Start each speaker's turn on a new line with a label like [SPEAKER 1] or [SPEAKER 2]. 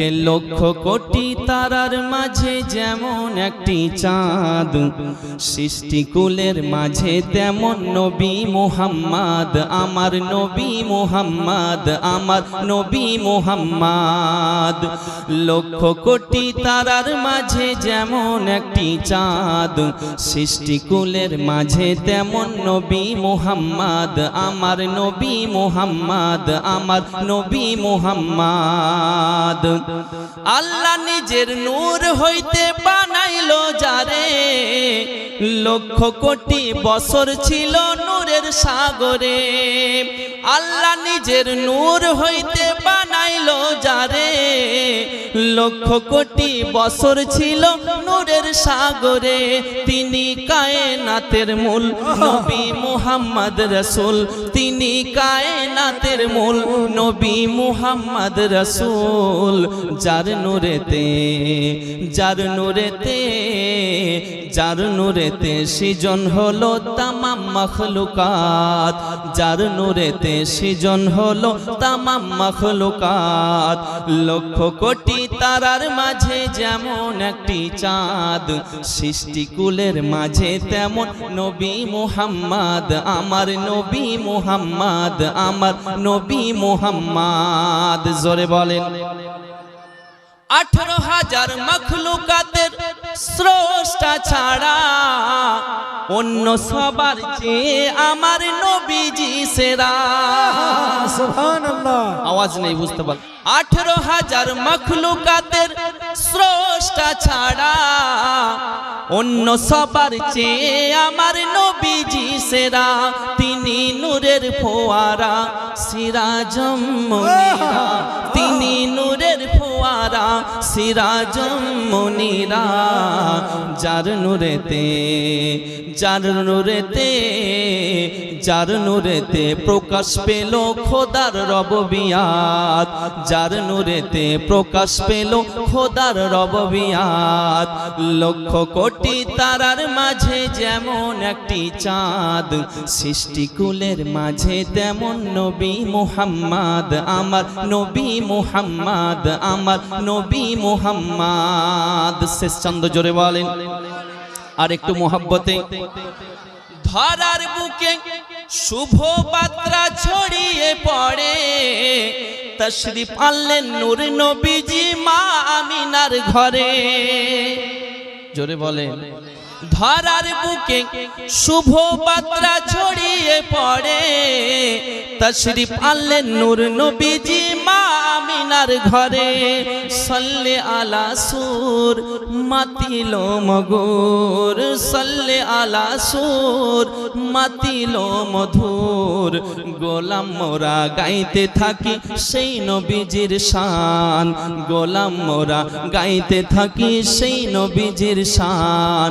[SPEAKER 1] দেখে লক্ষ কোটি তারার মাঝে যেমন একটি চাঁদ, সৃষ্টিকুলের মাঝে তেমন নবী মোহাম্মদ, আমার নবী মোহাম্মদ, আমার নবী মোহাম্মদ। লক্ষ কোটি তারার মাঝে যেমন একটি চাঁদ, সৃষ্টিকুলের মাঝে তেমন নবী মোহাম্মদ, আমার নবী মোহাম্মদ, আমার নবী মোহাম্মদ। আল্লাহ নিজের নূর হইতে বানাইলো যারে। লক্ষ কোটি বছর ছিল নূরের সাগরে। আল্লাহ নিজের নূর হইতে বানাইলো যারে। লক্ষ কোটি বছর ছিল নূরের সাগরে। তিনি কায়নাতের মূল নবী মুহাম্মদ রসুল। তিনি কায়নাতের মূল নবী মুহাম্মদ রসুল। যার নূরেতে যার নূরেতে যার নূরেতে সৃজন হলো তামাম মখলুকাত, যার নূরেতে সৃজন হলো তামাম মখলুকাত। লক্ষ কোটি তারার মাঝে যেমন একটি চাঁদ সৃষ্টিকুলের মাঝে তেমন নবী মুহাম্মদ। আমার নবী মুহাম্মদ, আমার নবী মুহাম্মদ। জোরে বলেন। আঠারো হাজার মখলুকাতের স্রষ্টা ছাড়া অন্য সবার চেয়ে আমার নবীজি সেরা। আওয়াজ নেই বুঝতে পার আঠারো হাজার মখলুকাতের স্রষ্টা ছাড়া অন্য সবার চেয়ে আমার নবীজি সেরা। তিনি নূরের ফোয়ারা সিরাজম তিনি নূরের ফোয়ারা সিরাজম মনিরা যার নূরেতে যার নূরেতে যার নূরেতে প্রকাশ পেল খোদার রব রববিয়াত যার নূরেতে প্রকাশ পেল খোদার রব রববিয়াত লক্ষ কোটি তারার মাঝে যেমন একটি চাঁদ, সৃষ্টিকুলের মাঝে তেমন নবী মুহাম্মদ, আমার নবী মুহাম্মদ, আমার নবী মুহাম্মদ। শেষ চন্দ্র জোরে বলেন। আর একটু মোহাব্বতে। ধরার বুকে শুভ পাত্রা ছড়িয়ে পড়ে। তশরিফ আনলেন নূর নবীজি মা আমিনার ঘরে। জোরে বলেন। ধরার বুকে শুভ বার্তা ছড়িয়ে পড়ে। তশরিফ আনলেন নূর নবীজি মা আমিনার ঘরে। সল্লে আলা সুর, মাতিল মগুর। সল্লে আলা সুর, মাতিল মধুর। গোলাম মোরা গাইতে থাকি সেই নবীজির শান। গোলাম মোরা গাইতে থাকি সেই নবীজির শান।